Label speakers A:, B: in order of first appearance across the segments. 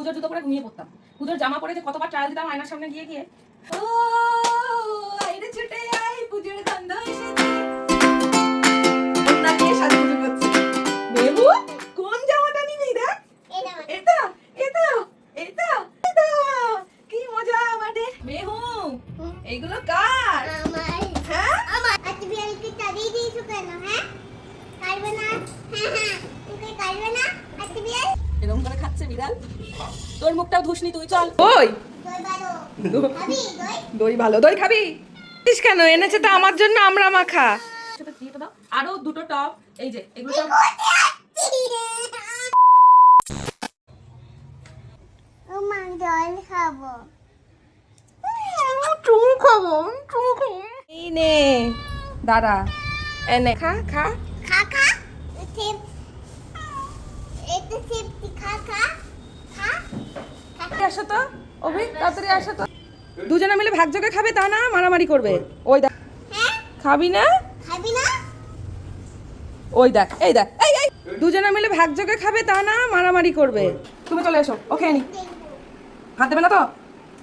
A: পুজোর জুতো পরে ঘুমিয়ে পড়তাম। পুজোর জামা পরে যে কতবার ট্রায়াল দিতাম আয়নার সামনে গিয়ে গিয়ে। ও ছুটে আই পুজোর এসেছে। দই ভালো। দই খাবি?
B: দিস কেন এনেছে তো আমার জন্য আমরা মাখা।
A: আরও দুটো টপ এই যে এগুলো সব
C: জল খাব।
B: চুমু খাব চুমু খাব। এই নে দাঁড়া। এনে খা খা।
C: খা এটা খা খা। খা।
B: আসো তো অভি তাড়াতাড়ি আসো তো। দুজনে মিলে ভাগযোগে খাবে তা না মারামারি করবে। ওই দেখ।
C: হ্যাঁ?
B: খাবি না?
C: খাবি না?
B: ওই দেখ এই দেখ এই এই। দুজনে মিলে ভাগযোগে খাবে তা না মারামারি করবে। তুমি চলে এসো ওকে নি হাত দেবে না তো?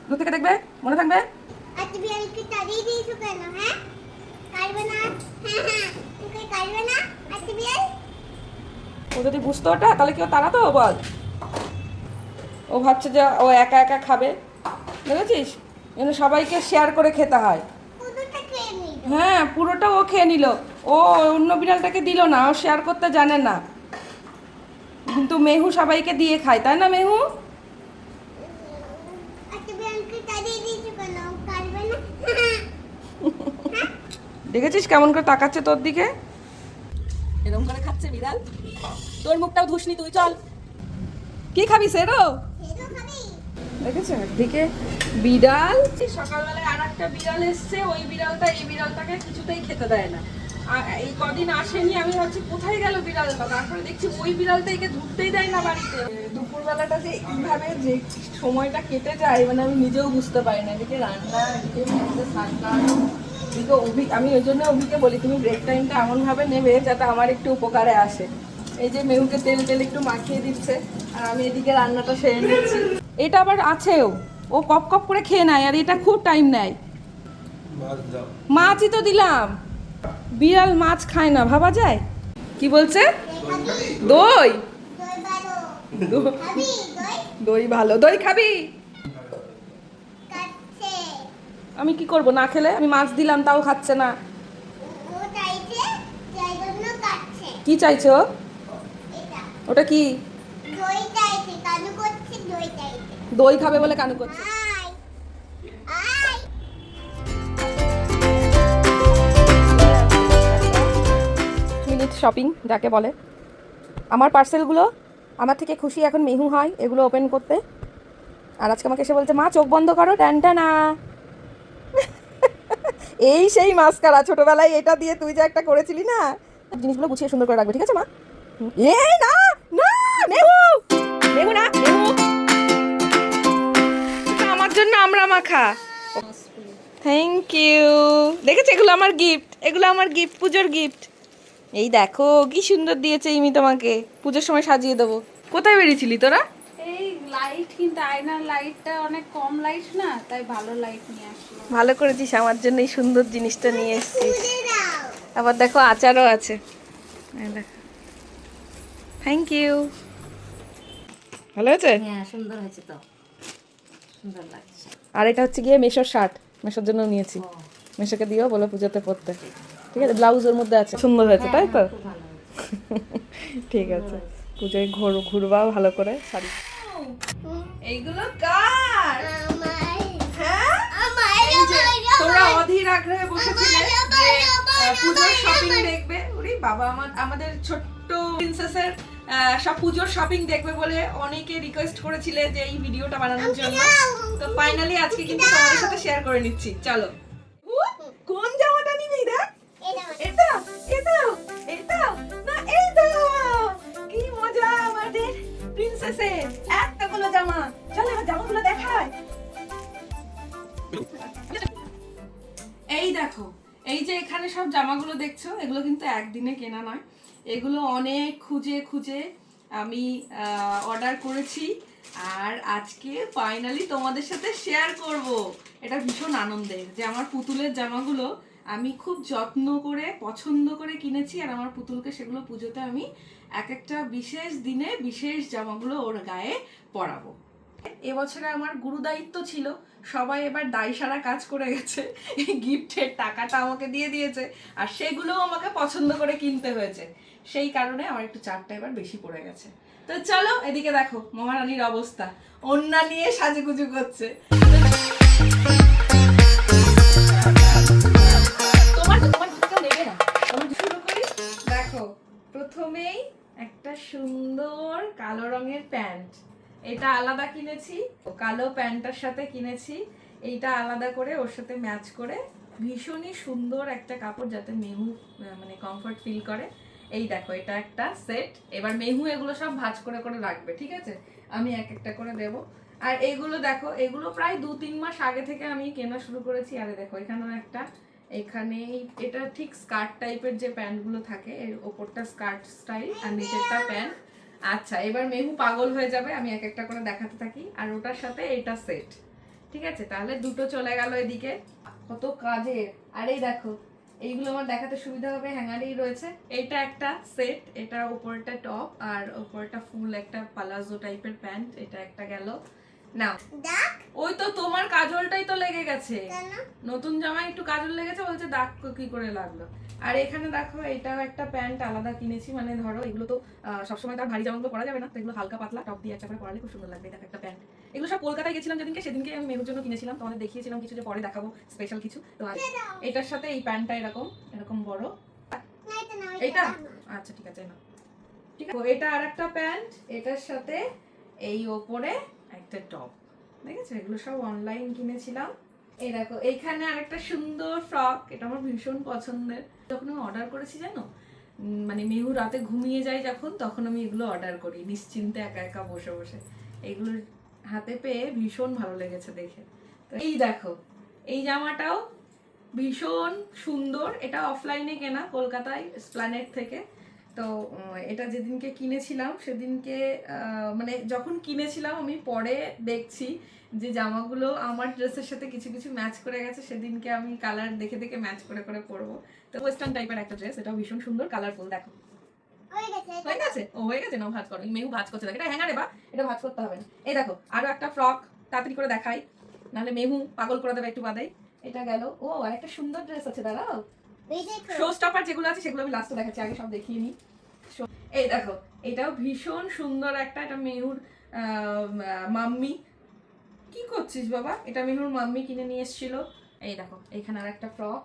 B: দূর থেকে দেখবে মনে থাকবে?
C: হ্যাঁ? হ্যাঁ হ্যাঁ।
B: ও যদি বুঝতো ওটা তাহলে কেউ তাড়াতো বল? ও ভাবছে যে ও একা একা খাবে। বুঝেছিস যেন সবাইকে শেয়ার করে খেতে হয়। হ্যাঁ পুরোটা ও খেয়ে নিল। ও অন্য বিড়ালটাকে দিল না ও শেয়ার করতে জানে না। কিন্তু মেহু সবাইকে দিয়ে খায় তাই না মেহু?
C: না।
B: দেখেছিস কেমন করে তাকাচ্ছে তোর দিকে?
A: এরকম করে খাচ্ছে বিড়াল? তোর মুখটাও ধুসনি তুই চল।
B: কি খাবি সেরো
C: খাবি।
B: দেখেছ? একদিকে বিড়াল সকালবেলায় আর একটা বিড়াল এসছে, ওই বিড়ালটা এই বিড়ালটাকে কিছুতেই খেতে দেয় না। আর এই কদিন আসেনি, আমি ভাবছি কোথায় গেল বিড়ালটা? তারপরে দেখছি ওই বিড়ালটা একে ঢুকতেই দেয় না বাড়িতে। দুপুরবেলাটা যে এইভাবে যে সময়টা কেটে যায় মানে আমি নিজেও বুঝতে পারি না। এদিকে রান্না, এদিকে এদিকে অভি, আমি ওই জন্য অভিকে বলি, তুমি ব্রেক টাইমটা এমনভাবে নেবে যাতে আমার একটু উপকারে আসে। এই যে মেহুকে তেল তেল একটু মাখিয়ে দিচ্ছে, আর আমি এদিকে রান্নাটা সেরে নিচ্ছি। এটা আবার আছেও। ও কপ কপ করে খেয়ে নেয় আর এটা খুব টাইম নেয়। মাছই তো দিলাম। বিড়াল মাছ খায় না ভাবা যায়? কি বলছে? দই।
C: দই ভালো।
B: দই-
C: খাবি? দই
B: দই ভালো দই খাবি আমি কি করব না খেলে? আমি মাছ দিলাম তাও খাচ্ছে না।
C: ও চাইছে যাই জন্য কাটছে
B: কি চাইছো ওটা কি?
C: দই চাইছে কালু করছে দই চাইছে।
B: দই খাবে বলে কানু করছে। মিনিট শপিং যাকে বলে। আমার পার্সেলগুলো আমার থেকে খুশি এখন মেহু হয়, এগুলো ওপেন করতে। আর আজকে আমাকে এসে বলছে, মা, চোখ বন্ধ করো টানটা না এই সেই মাস্কারা, ছোটবেলায় এটা দিয়ে তুই যে একটা করেছিলি না? জিনিসগুলো গুছিয়ে সুন্দর করে রাখবে, ঠিক আছে, মা? এই না না জন্য আমরা মাখা। থ্যাংক ইউ দেখেছ? এগুলো আমার গিফট এগুলো আমার গিফট পুজোর গিফট এই দেখো কি সুন্দর দিয়েছে ইমি তোমাকে। পুজোর সময় সাজিয়ে দেবো। কোথায় বেরিয়েছিলি তোরা?
D: এই লাইট কিন্তু আয়নার লাইটটা অনেক কম লাইট না তাই ভালো লাইট নিয়ে আসলো
B: ভালো করেছিস আমার জন্য এই সুন্দর জিনিসটা নিয়ে এসেছিস। আবার দেখো আচারও আছে। দেখো। থ্যাংক ইউ ভালো আছে
A: হ্যাঁ সুন্দর হয়েছে তো। সুন্দর লাগছে।
B: আর এটা হচ্ছে গিয়ে মেশোর শার্ট। মেশোর জন্য নিয়েছি। মেশোকে দিও বলো পুজোতে পরতে। ঠিক আছে ব্লাউজ ওর মধ্যে আছে। সুন্দর হয়েছে তাই তো? ঠিক আছে। পুজোয় ঘুর ঘুরবাও ভালো করে শাড়ি। এইগুলো কার?
C: আমার
B: হ্যাঁ তোমরা অধীর আগ্রহে বসেছিলে পুজোর শপিং দেখবে। উরি বাবা আমার আমাদের ছোট্ট প্রিন্সেসের সব পুজোর শপিং দেখবে বলে অনেকে রিকোয়েস্ট করেছিলে যে এই ভিডিওটা বানানোর জন্য। তো ফাইনালি আজকে কিন্তু তোমাদের সাথে শেয়ার করে নিচ্ছি। চলো। কোন জামাটা নিবি দেখ?
C: এটা
B: এটা এটা এটা না এইটা কি মজা আমাদের প্রিন্সেসের এতগুলো জামা। চলো এবার জামাগুলো দেখায় এই দেখো এই যে এখানে সব জামাগুলো দেখছ এগুলো কিন্তু একদিনে কেনা নয়। এগুলো অনেক খুঁজে খুঁজে আমি অর্ডার করেছি। আর আজকে ফাইনালি তোমাদের সাথে শেয়ার করব। এটা ভীষণ আনন্দের যে আমার পুতুলের জামাগুলো আমি খুব যত্ন করে, পছন্দ করে কিনেছি। আর আমার পুতুলকে সেগুলো পুজোতে আমি এক একটা বিশেষ দিনে বিশেষ জামাগুলো ওর গায়ে পরাবো। এবছরে আমার গুরু দায়িত্ব ছিল, সবাই এবার দায় সারা কাজ করে গেছে। গিফটের টাকাটা আমাকে দিয়ে দিয়েছে। আর সেগুলোও আমাকে পছন্দ করে কিনতে হয়েছে। সেই কারণে আমার একটু চারটা এবার বেশি পড়ে গেছে। তো চলো এদিকে দেখো মহারানীর অবস্থা। অন্যা নিয়ে সাজুগুজু করছে। তোমার তোমার নেবে না। শুরু করি। দেখো প্রথমেই একটা সুন্দর কালো রঙের প্যান্ট। এটা আলাদা কিনেছি। কালো প্যান্টটার সাথে কিনেছি। এইটা আলাদা করে ওর সাথে ম্যাচ করে। ভীষণই সুন্দর একটা কাপড় যাতে মেহু মানে কমফর্ট ফিল করে। এই দেখো, এটা একটা সেট এবার মেহু এগুলো সব ভাঁজ করে করে রাখবে, ঠিক আছে? আমি এক একটা করে দেব। আর এগুলো দেখো, এগুলো প্রায় দু তিন মাস আগে থেকে আমি কেনা শুরু করেছি। আরে দেখো, এখানেও একটা। এখানে এটা ঠিক স্কার্ট টাইপের যে প্যান্টগুলো থাকে, এর ওপরটা স্কার্ট স্টাইল আর নিচেরটা প্যান্ট। আচ্ছা এবার মেহু পাগল হয়ে যাবে, আমি এক একটা করে দেখাতে থাকি। আর ওটার সাথে এটা সেট ঠিক আছে? তাহলে দুটো চলে গেল এদিকে। কত কাজের। আর এই দেখো এইগুলো আমার দেখাতে সুবিধা হবে হ্যাঙ্গারেই রয়েছে। এটা একটা সেট এটা উপরটা টপ আর উপরটা ফুল একটা পালাজো টাইপের প্যান্ট এটা একটা গেল। না
C: ডাক
B: ওই তো তোমার কাজলটাই তো লেগে গেছে।
C: কেন?
B: নতুন জামায় একটু কাজল লেগেছে বলছে দাগ কি করে লাগল। আর এখানে দেখো এটাও একটা প্যান্ট আলাদা কিনেছি মানে ধরো এগুলো তো সবসময় তার ভারী জামাগুলো পরা যাবে না তো এগুলো হালকা পাতলা টপ দিয়ে একটা করে পরালে খুব সুন্দর লাগবে দেখো একটা প্যান্ট। এগুলো সব কলকাতায় গেছিলাম যেদিনকে সেদিনকে আমি মেহুর জন্য কিনেছিলাম। তোমাদের দেখিয়েছিলাম কিছু যে পরে দেখাবো স্পেশাল কিছু। তো এটার সাথে এই প্যান্টটা এরকম এরকম বড়।
C: এটা
B: আচ্ছা ঠিক আছে না ঠিক আছে এটা আর একটা প্যান্ট এটার সাথে এই ওপরে একটা টপ। ঠিক আছে এগুলো সব অনলাইন কিনেছিলাম। এই দেখো এইখানে আরেকটা সুন্দর ফ্রক এটা আমার ভীষণ পছন্দের। যখন আমি অর্ডার করেছি জানো? মানে মেহু রাতে ঘুমিয়ে যায় যখন তখন আমি এগুলো অর্ডার করি নিশ্চিন্তে একা একা বসে বসে। এগুলো হাতে পেয়ে ভীষণ ভালো লেগেছে দেখে। তো এই দেখো, এই জামাটাও ভীষণ সুন্দর। এটা অফলাইনে কেনা কলকাতায় স্প্ল্যানেট থেকে। তো এটা যেদিনকে কিনেছিলাম, সেদিনকে মানে যখন কিনেছিলাম, আমি পরে দেখছি যে জামাগুলো আমার ড্রেসের সাথে কিছু কিছু ম্যাচ করে গেছে, সেদিনকে আমি কালার দেখে দেখে ম্যাচ করে করে পরবো। তো ওয়েস্টার্ন টাইপের একটা ড্রেস এটাও ভীষণ সুন্দর কালারফুল দেখো।
C: হয়ে গেছে
B: ও হয়ে গেছে না ভাজ করো। মেহু ভাজ করছে দেখো এটা হ্যাঙ্গারে বা? এটা ভাজ করতে হবে। না এই দেখো আরও একটা ফ্রক তাড়াতাড়ি করে দেখাই। নাহলে মেহু পাগল করে দেবে একটু বাদেই এটা গেল। ও আর একটা সুন্দর ড্রেস আছে দাঁড়াও। শো স্টপার যেগুলো আছে সেগুলো আমি লাস্টে দেখাচ্ছি আগে সব দেখিয়ে নিই এই দেখো এটাও ভীষণ সুন্দর একটা এটা মেহুর আহ, মাম্মি। কি করছিস বাবা? এটা মেহুর মাম্মি কিনে নিয়ে এসেছিল। এই দেখো এখানে আর একটা ফ্রক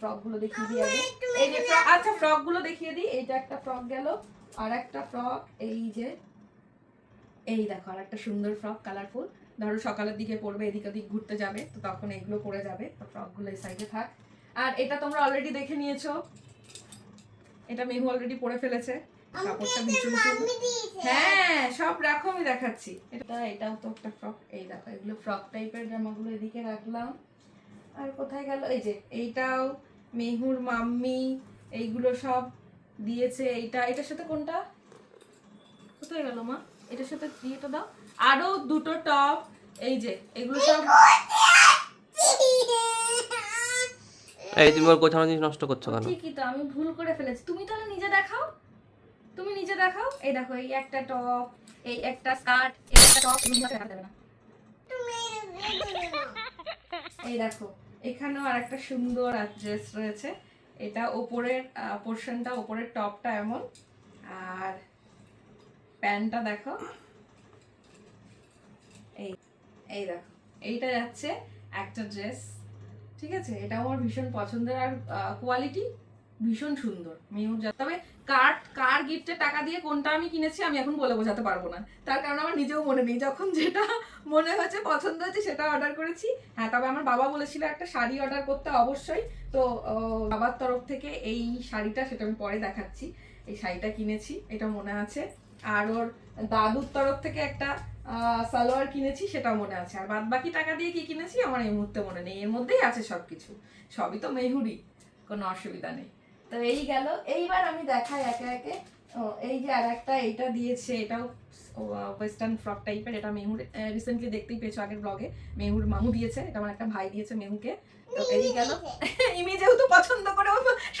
B: ফ্রকগুলো দেখিয়ে দিই আগে এই যে আচ্ছা দেখিয়ে দিই। এইটা একটা ফ্রক গেল আর একটা ফ্রক এই যে এই দেখো আর একটা সুন্দর ফ্রক কালারফুল। ধরো সকালের দিকে পরবে এদিক ওদিক ঘুরতে যাবে তো তখন এগুলো পরে যাবে। তো ফ্রকগুলো এই সাইডে থাক। আর এটা তোমরা অলরেডি দেখে নিয়েছো। এটা মেহু অলরেডি পরে ফেলেছে। কাপড়টা ভীষণ হ্যাঁ সব রাখো আমি দেখাচ্ছি। এটা এটাও তো একটা ফ্রক। এই দেখো এগুলো ফ্রক টাইপের জামাগুলো এদিকে রাখলাম। আর কোথায় গেল? এই যে এইটাও মেহুর মাম্মি এইগুলো সব দিয়েছে এইটা। এটার সাথে কোনটা? কোথায় গেল মা? এটার সাথে দিয়েটা দাও। আরও দুটো টপ। এই যে এগুলো সব
E: এই তুমি ওর গোছানো জিনিস নষ্ট করছ কেন?
B: ঠিকই তো আমি ভুল করে ফেলেছি। তুমি তাহলে নিজে দেখাও। তুমি নিজে দেখাও। এই দেখো এই একটা টপ এই একটা স্কার্ট এই একটা টপ তুমি দেখাতে দেবে না।
C: তুমি
B: এই দেখো, এখানেও আর একটা সুন্দর ড্রেস রয়েছে। এটা ওপরের পোর্শনটা ওপরের টপটা এমন। আর প্যান্টটা দেখো। এই এই দেখো, এইটা যাচ্ছে একটা ড্রেস ঠিক আছে? এটা আমার ভীষণ পছন্দের। আর কোয়ালিটি ভীষণ সুন্দর যা তবে কার কার গিফটের টাকা দিয়ে কোনটা আমি কিনেছি আমি এখন বলে বোঝাতে পারব না। তার কারণ আমার নিজেও মনে নেই, যখন যেটা মনে হয়েছে, পছন্দ হয়েছে, সেটা অর্ডার করেছি। হ্যাঁ তবে আমার বাবা বলেছিল একটা শাড়ি অর্ডার করতে অবশ্যই। তো বাবার তরফ থেকে এই শাড়িটা সেটা আমি পরে দেখাচ্ছি। এই শাড়িটা কিনেছি, এটা মনে আছে। আর ওর দাদুর তরফ থেকে একটা সালোয়ার কিনেছি সেটা মনে আছে। আর বাদ বাকি টাকা দিয়ে কি কিনেছি, আমার এই মুহূর্তে মনে নেই। এর মধ্যেই আছে সব কিছু সবই তো মেহুরি, কোনো অসুবিধা নেই। তো এই গেল। এইবার আমি দেখাই একে একে। ও এই যে আর একটা এইটা দিয়েছে। এটাও ওয়েস্টার্ন ফ্রক টাইপের এটা মেহুর রিসেন্টলি দেখতেই পেয়েছ আগের ব্লগে মেহুর মামু দিয়েছে এটা আমার একটা ভাই দিয়েছে মেহুকে। তো এই গেল। ইমি যেহেতু পছন্দ করে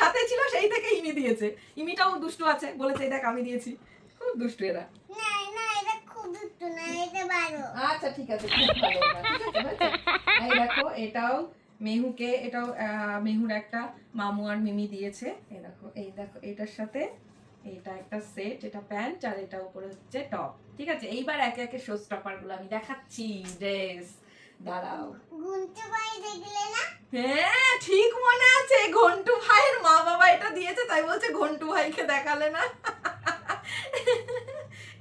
B: সাথে ছিল সেই থেকে ইমি দিয়েছে। ইমিটাও দুষ্টু আছে বলেছে দেখ আমি দিয়েছি। খুব দুষ্টু এরা। আচ্ছা ঠিক আছে খুব ভালো ঠিক আছে এই দেখো এটাও মেহুকে এটাও মেহুর একটা মামু আর মিমি দিয়েছে। এই দেখো এই দেখো এটার সাথে এটা একটা সেট এটা প্যান্ট আর এটা উপরে হচ্ছে টপ। ঠিক আছে? এইবার একে একে শো স্টপারগুলো আমি দেখাচ্ছি। ড্রেস দাঁড়াও।
C: গুনতে পাই দেখলে না?
B: হ্যাঁ ঠিক মনে আছে। ঘন্টু ভাইয়ের মা বাবা এটা দিয়েছে তাই বলছে ঘন্টু ভাইকে দেখালে না।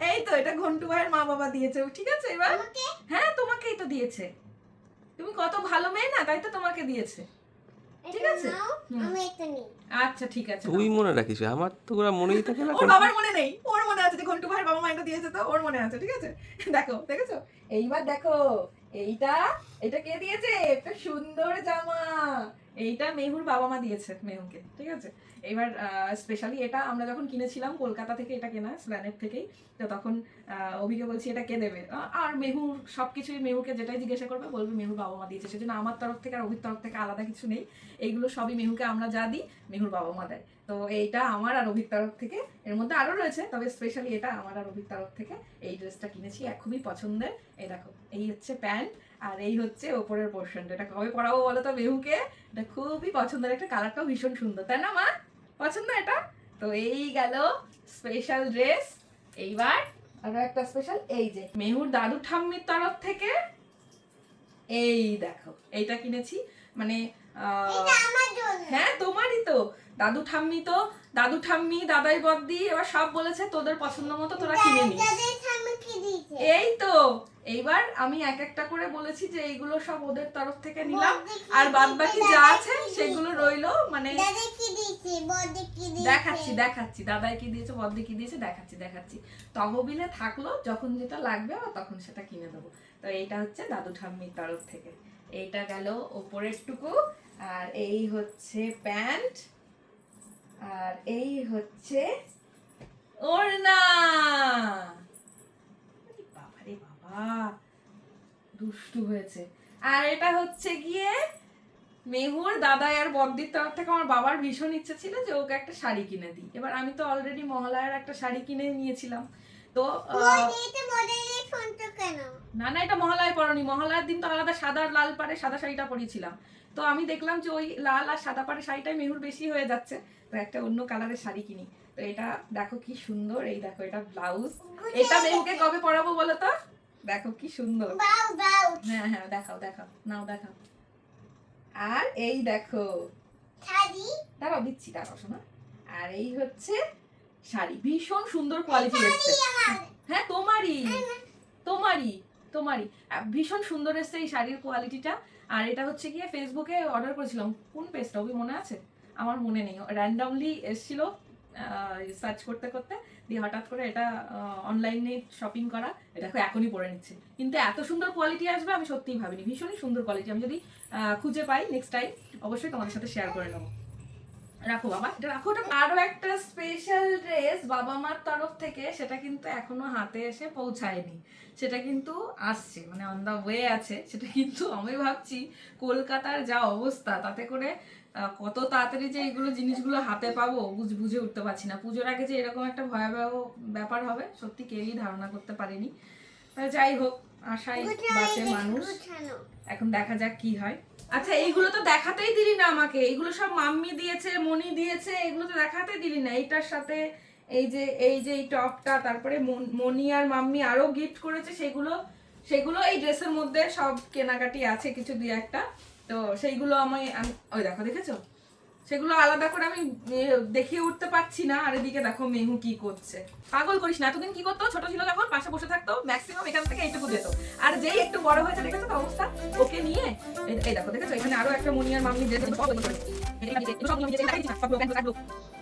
B: এই তো এটা ঘন্টু ভাইয়ের মা বাবা দিয়েছে। ঠিক আছে এবার? হ্যাঁ তোমাকেই তো দিয়েছে। তুমি কত ভালো মেয়ে না তাই তো তোমাকে দিয়েছে। ঠিক আছে?
C: আমি এটা নেই।
B: আচ্ছা ঠিক আছে
E: তুই মনে রাখিস আমার তো ওরা মনেই থাকে না
B: ওর বাবার মনে নেই ওর মনে আছে যে ঘন্টু ভাইয়ের বাবা মা এটা দিয়েছে তো ওর মনে আছে ঠিক আছে? দেখো দেখেছ? এইবার দেখো এইটা? এটা কে দিয়েছে? একটা সুন্দর জামা। এইটা মেহুর বাবা মা দিয়েছে মেহুকে, ঠিক আছে? এবার স্পেশালি এটা আমরা যখন কিনেছিলাম কলকাতা থেকে এটা কেনা স্ল্যানেট থেকেই, তো তখন অভিকে বলছি, এটা কে দেবে? আর মেহুর সবকিছুই মেহুকে যেটাই জিজ্ঞাসা করবে, বলবে মেহুর বাবা মা দিয়েছে। সেজন্য আমার তরফ থেকে আর অভির তরফ থেকে আলাদা কিছু নেই। এইগুলো সবই মেহুকে আমরা যা দিই, মেহুর বাবা মা দেয়। তো এইটা আমার আর অভির তরফ থেকে। এর মধ্যে আরও রয়েছে তবে স্পেশালি এটা আমার আর অভির তরফ থেকে। এই ড্রেসটা কিনেছি খুবই পছন্দের। এই দেখো এই হচ্ছে প্যান্ট আর এই হচ্ছে ওপরের পোর্শনটা এটা কবে পরাবো বলো তো মেহুকে? এটা খুবই পছন্দের একটা কালারটাও ভীষণ সুন্দর। তাই না মা? পছন্দ এটা? তো এই গেল স্পেশাল ড্রেস এইবার আরও একটা স্পেশাল এই যে মেহুর দাদু ঠাম্মির তরফ থেকে। এই দেখো এইটা কিনেছি। মানে হ্যাঁ তোমারই তো। দাদু ঠাম্মি তো দাদু ঠাম্মি দাদাই বদ্দি এবার সব বলেছে তোদের পছন্দ মতো তোরা কিনে নিস। এই তো এইবার আমি এক একটা করে বলেছি যে এইগুলো সব ওদের তরফ থেকে নিলাম। আর বাদ বাকি যা আছে সেগুলো? রইল মানে দেখাচ্ছি দেখাচ্ছি দাদাই কি দিয়েছে বদ্দি কি দিয়েছে দেখাচ্ছি দেখাচ্ছি। তহবিলে থাকল যখন যেটা লাগবে তখন সেটা কিনে দেবো। তো এইটা হচ্ছে দাদু ঠাম্মির তরফ থেকে। এইটা গেল ওপরের টুকু আর এই হচ্ছে প্যান্ট। আর এই হচ্ছে ওড়না। বাবা রে বাবা দুষ্টু হয়েছে। আর এটা হচ্ছে গিয়ে মেহুর দাদা আর বদ্দির তরফ থেকে আমার বাবার ভীষণ ইচ্ছে ছিল যে ওকে একটা শাড়ি কিনে দিই। এবার আমি তো অলরেডি মহালয়ার একটা শাড়ি কিনে নিয়েছিলাম। তো না না এটা মহালয় পরনি। মহালয়ার দিন তো আলাদা সাদা আর লাল পাড়ে সাদা শাড়িটা পরিয়েছিলাম তো আমি দেখলাম যে ওই লাল আর সাদা পাড়ে শাড়িটাই মেহুর বেশি হয়ে যাচ্ছে। তো একটা অন্য কালারের শাড়ি কিনি। তো এটা দেখো কি সুন্দর এই দেখো এটা ব্লাউজ এটা মেহুকে কবে পরাবো বলো তো? দেখো কি সুন্দর। হ্যাঁ হ্যাঁ দেখাও দেখাও। নাও দেখাও। আর এই দেখো। দাঁড়াও দিচ্ছি দাঁড়াও শোনা। আর এই হচ্ছে শাড়ি। ভীষণ সুন্দর কোয়ালিটি এসছে। হ্যাঁ তোমারই। তোমারই তোমারই। ভীষণ সুন্দর এসছে এই শাড়ির কোয়ালিটিটা আর এটা হচ্ছে গিয়ে ফেসবুকে অর্ডার করেছিলাম। কোন পেজটা ওই মনে আছে? আমার মনে নেই। র্যান্ডমলি এসেছিল সার্চ করতে করতে, দিয়ে হঠাৎ করে এটা অনলাইনে শপিং করা, এটা এখনই পরে নিচ্ছে। কিন্তু এত সুন্দর কোয়ালিটি আসবে, আমি সত্যিই ভাবিনি। ভীষণই সুন্দর কোয়ালিটি আমি যদি খুঁজে পাই নেক্সট টাইম অবশ্যই তোমাদের সাথে শেয়ার করে নেব। রাখো বাবা। এটা রাখো, ওটা আরও একটা স্পেশাল ড্রেস বাবা মার তরফ থেকে, সেটা কিন্তু এখনও হাতে এসে পৌঁছায়নি। সেটা কিন্তু আসছে মানে অন দা ওয়ে আছে। সেটা কিন্তু আমি ভাবছি, কলকাতার যা অবস্থা, তাতে করে কত তাড়াতাড়ি যে এইগুলো জিনিসগুলো হাতে পাবো বুঝ বুঝে উঠতে পারছি না। পুজোর আগে যে এরকম একটা ভয়াবহ ব্যাপার হবে সত্যি কেউই ধারণা করতে পারেনি। যাই হোক আশাই বাঁচে মানুষ। এখন দেখা যাক কি হয়। আচ্ছা এইগুলো তো দেখাতেই দিলি না আমাকে। এইগুলো সব মাম্মি দিয়েছে মনি দিয়েছে এগুলো তো দেখাতে দিলি না। এইটার সাথে এই যে এই যে এই টপটা তারপরে মন- মনি আর মাম্মি আরও গিফট করেছে সেগুলো সেগুলো এই ড্রেসের মধ্যে সব কেনাকাটি আছে কিছু দুই একটা। তো সেইগুলো আমি ওই দেখো দেখেছ? সেগুলো আলাদা করে আমি দেখিয়ে উঠতে পারছি না। আর এদিকে দেখো মেহু কি করছে। পাগল করিস না, এতদিন কি করতো? ছোট ছিল যখন, পাশে বসে থাকতো ম্যাক্সিমাম এখান থেকে এইটুকু যেত। আর যেই একটু বড় হয়েছে, দেখেছ তো অবস্থা? ওকে নিয়ে, এই- এই দেখো, দেখেছ? এখানে আরও একটা মনিয়ার মামি যে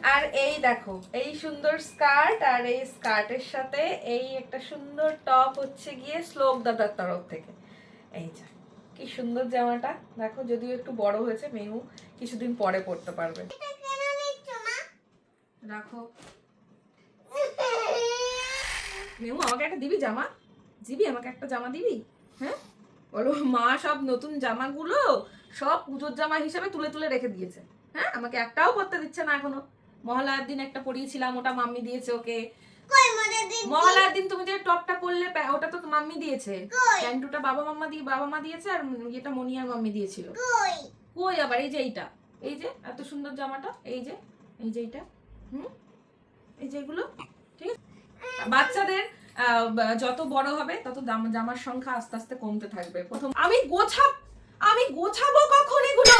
B: আর এই দেখো, এই সুন্দর স্কার্ট আর এই স্কার্টের সাথে এই একটা সুন্দর টপ হচ্ছে গিয়ে শ্লোক দাদার তরফ থেকে। এই যা। কি সুন্দর জামাটা। দেখো, যদিও একটু বড় হয়েছে মেহু কিছুদিন পরে পড়তে পারবে। রাখো মেহু আমাকে একটা দিবি জামা? দিবি? আমাকে একটা জামা দিবি? হ্যাঁ? বলো, মা সব নতুন জামাগুলো সব পুজোর জামা হিসেবে তুলে তুলে রেখে দিয়েছে। হ্যাঁ? আমাকে একটাও পরতে দিচ্ছে না এখনও। মহালয়ার দিন একটা পরিয়েছিলাম, ওটা মাম্মি দিয়েছে ওকে।
C: কই
B: মহালয়ার দিন তুমি যে টপটা পরলে ওটা তো মাম্মি দিয়েছে। প্যান্টুটা বাবা মাম্মা দিয়ে বাবা মা দিয়েছে আর এটা মনিয়ার মাম্মি দিয়েছিল।
C: কই?
B: আবার? এই যে এইটা। এই যে এত সুন্দর জামাটা। এই যে এই যে এইটা। হুম? এই যে এগুলো। ঠিক আছে? বাচ্চাদের আহ, যত বড় হবে তত জামার সংখ্যা আস্তে আস্তে কমতে থাকবে। প্রথম আমি গোছাব আমি গোছাবো কখন এগুলো?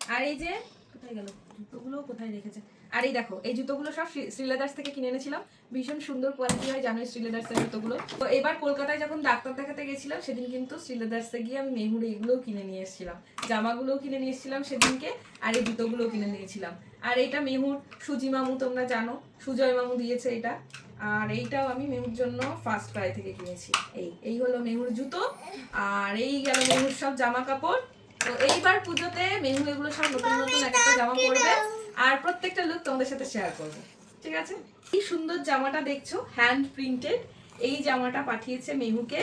B: আর এই যে কোথায় গেল? জুতোগুলো কোথায় রেখেছে? আর এই দেখো, এই জুতোগুলো সব শ্রী- শ্রীলেদার্স থেকে কিনে এনেছিলাম। ভীষণ সুন্দর কোয়ালিটি হয়, জানোই শ্রীলেদার্সের জুতোগুলো। তো এবার কলকাতায় যখন ডাক্তার দেখাতে গেছিলাম, সেদিন কিন্তু শ্রীলেদার্সে গিয়ে আমি মেহুরে এগুলোও কিনে নিয়ে এসেছিলাম। জামাগুলোও কিনে নিয়ে এসেছিলাম সেদিনকে, আর এই জুতোগুলোও কিনে নিয়েছিলাম আর এইটা মেহুর সুজি মামু, তোমরা জানো, সুজয় মামু দিয়েছে এটা। আর এইটাও আমি মেহুর জন্য ফার্স্ট ক্রাই থেকে কিনেছি। এই এই হলো মেহুর জুতো, আর এই গেল মেহুর সব জামা কাপড় তো এইবার পুজোতে মেহু এগুলো সব নতুন নতুন এক একটা জামা পরবে। আর প্রত্যেকটা লুক তোমাদের সাথে শেয়ার করব। ঠিক আছে? কি সুন্দর জামাটা দেখছ? হ্যান্ড প্রিন্টেড এই জামাটা পাঠিয়েছে মেহুকে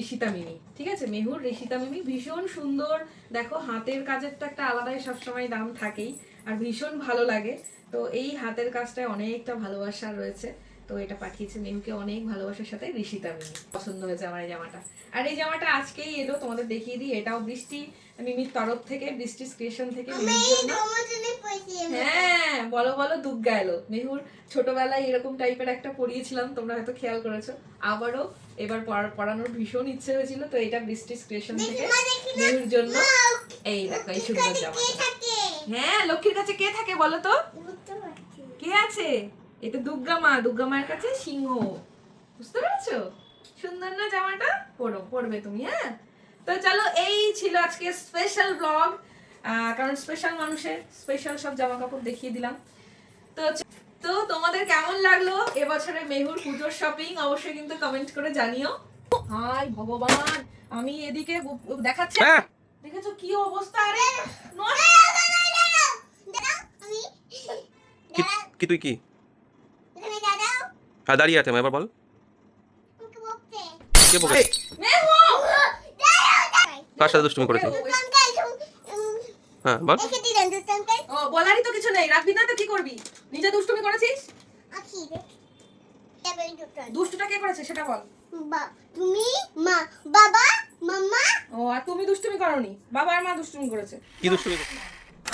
B: ঋষিতা মিমি। ঠিক আছে? মেহুর ঋষিতা মিমি ভীষণ সুন্দর। দেখো, হাতের কাজের তো একটা আলাদাই সবসময় দাম থাকেই, আর ভীষণ ভালো লাগে। তো এই হাতের কাজটায় অনেকটা ভালোবাসা রয়েছে। তো এটা পাঠিয়েছে মেহুকে অনেক ভালোবাসার সাথে ঋষিতা মিমি। পছন্দ হয়েছে আমার এই জামাটা। আর এই জামাটা আজকেই এলো তোমাদের দেখিয়ে দিই। এটাও বৃষ্টি মিমির তরফ থেকে বৃষ্টি স্টেশন থেকে হ্যাঁ বলো বলো দুগ্গা এলো। মেহুর ছোটবেলায় এরকম টাইপের একটা পড়িয়েছিলাম তোমরা হয়তো খেয়াল করেছ। আবারও এবার পড়ানোর ভীষণ ইচ্ছে হয়েছিল তো এটা বৃষ্টি স্টেশন থেকে মেহুর জন্য। এই দেখো এই সুন্দর জামা হ্যাঁ লক্ষ্মীর কাছে কে থাকে বলো তো? কে আছে? এটা দুর্গা মা দুর্গা মায়ের কাছে সিংহ। বুঝতে পেরেছ? সুন্দর না জামাটা? পরো পরবে তুমি হ্যাঁ? তো চলো এই ছিল আজকে স্পেশাল ব্লগ কারণ স্পেশাল মানুষের স্পেশাল সব জামা কাপড় দেখিয়ে দিলাম। তো তো তোমাদের কেমন লাগল এবছরে মেহুর পুজোর শপিং অবশ্যই কিন্তু কমেন্ট করে জানিও। হাই ভগবান আমি এদিকে দেখাচ্ছি।
E: হ্যাঁ।
B: দেখেছ কি অবস্থা?
C: আমি
E: কি কি তুই কি? হ্যাঁ দাঁড়িয়ে আছে এবার বল। কে বকে কার সাথে দুষ্টুমি করেছে? হ্যাঁ বল।
B: ও বলারই তো কিছু নেই। রাখবি না তো কি করবি? নিজে দুষ্টুমি করেছিস? দুষ্টুটা কে করেছে সেটা বল।
C: বা তুমি মা বাবা মাম্মা
B: ও আর তুমি দুষ্টুমি করনি? বাবা আর মা দুষ্টুমি করেছে।
E: কি দুষ্টুমি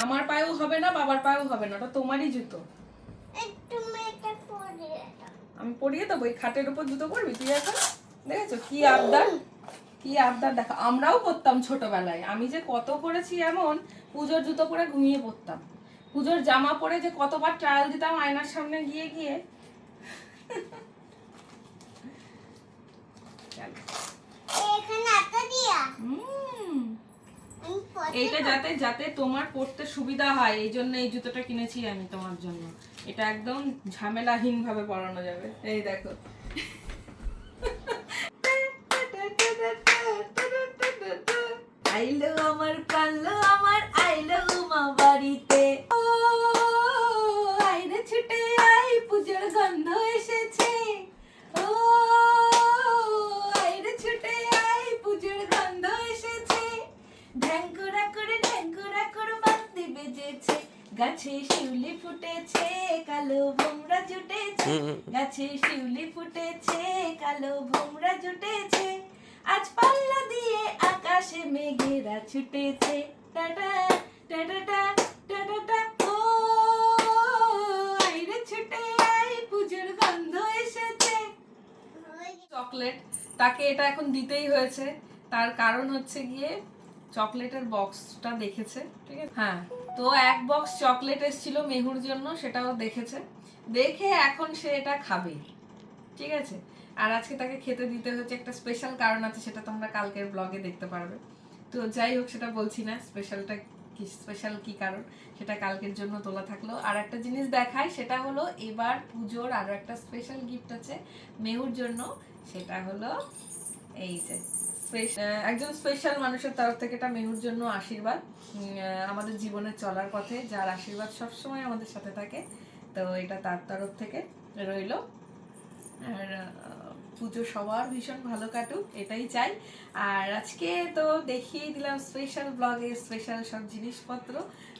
B: আমার পায়েও হবে না বাবার পায়েও হবে না ওটা তোমারই জুতো।
C: তুমি এটা পরে এটা
B: আমি পরিয়ে দেবো এই খাটের উপর জুতো পরবি? তুই এখন দেখেছ কি আবদার? কি আবদার দেখো আমরাও করতাম ছোটবেলায়। আমি যে কত করেছি এমন পুজোর জুতো পরে ঘুমিয়ে পড়তাম। পুজোর জামা পরে যে কতবার ট্রায়াল দিতাম আয়নার সামনে গিয়ে গিয়ে।
C: এখানে আটা দিয়া।
B: হুম। এইটা যাতে যাতে তোমার পড়তে সুবিধা হয়, এই জন্য এই জুতোটা কিনেছি আমি তোমার জন্য। এটা একদম ঝামেলাহীন ভাবে পরানো যাবে। এই দেখো। আইলো আমার কানলো আমার আইলো উমা বাড়িতে ও আইরে ছুটে আই পুজোর গন্ধ এসেছে ও আইরে ছুটে আই পুজোর গন্ধ এসেছে ঢ্যাঙ্কুরা করে ঢ্যাঙ্কুরা করে বান্দি বেজেছে গাছে শিউলি ফুটেছে কালো ভোমরা জুটেছে। গাছে শিউলি ফুটেছে কালো ভোমরা জুটেছে। আজ পাল্লা দিয়ে আকাশে মেঘেরা ছুটেছে। Tata tata tata. ও আইরে ছুটে আই পুজোর গন্ধ এসেছে। চকলেট তাকে এটা এখন দিতেই হয়েছে। তার কারণ হচ্ছে গিয়ে চকলেটের বক্সটা দেখেছে ঠিক আছে? হ্যাঁ। তো এক বক্স চকলেট এসেছিল মেহুর জন্য, সেটাও দেখেছে। দেখে এখন সে এটা খাবে। ঠিক আছে? আর আজকে তাকে খেতে দিতে হচ্ছে একটা স্পেশাল কারণ আছে, সেটা তোমরা কালকের ব্লগে দেখতে পারবে। তো যাই হোক, সেটা বলছি না স্পেশালটা কি স্পেশাল কি কারণ, সেটা কালকের জন্য তোলা থাকল। আর একটা জিনিস দেখায় সেটা হলো এবার পুজোর আরও একটা স্পেশাল গিফট আছে মেহুর জন্য, সেটা হলো এই যে একজন স্পেশাল মানুষের তরফ থেকে এটা মেহুর জন্য আশীর্বাদ। আমাদের জীবনে চলার পথে যার আশীর্বাদ সবসময় আমাদের সাথে থাকে, তো এটা তার তরফ থেকে রইল। আর পুজো সবার ভীষণ ভালো কাটুক, এটাই চাই। আর আজকে তো দেখিয়ে দিলাম স্পেশাল ব্লগে স্পেশাল সব জিনিসপত্র।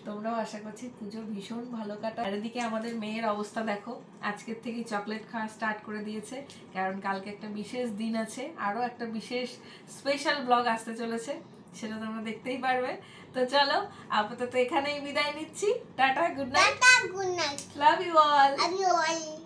B: তোমরাও আশা করছি পুজো ভীষণ ভালো কাটা চারিদিকে আমাদের মেয়ের অবস্থা দেখো। আজকের থেকে চকলেট খাওয়া স্টার্ট করে দিয়েছে। কারণ কালকে একটা বিশেষ দিন আছে। আরও একটা বিশেষ স্পেশাল ব্লগ আসতে চলেছে। সেটা তোমরা দেখতেই পারবে। তো চলো আপাতত এখানেই বিদায় নিচ্ছি। Tata good night
C: good night
B: love you all
C: you all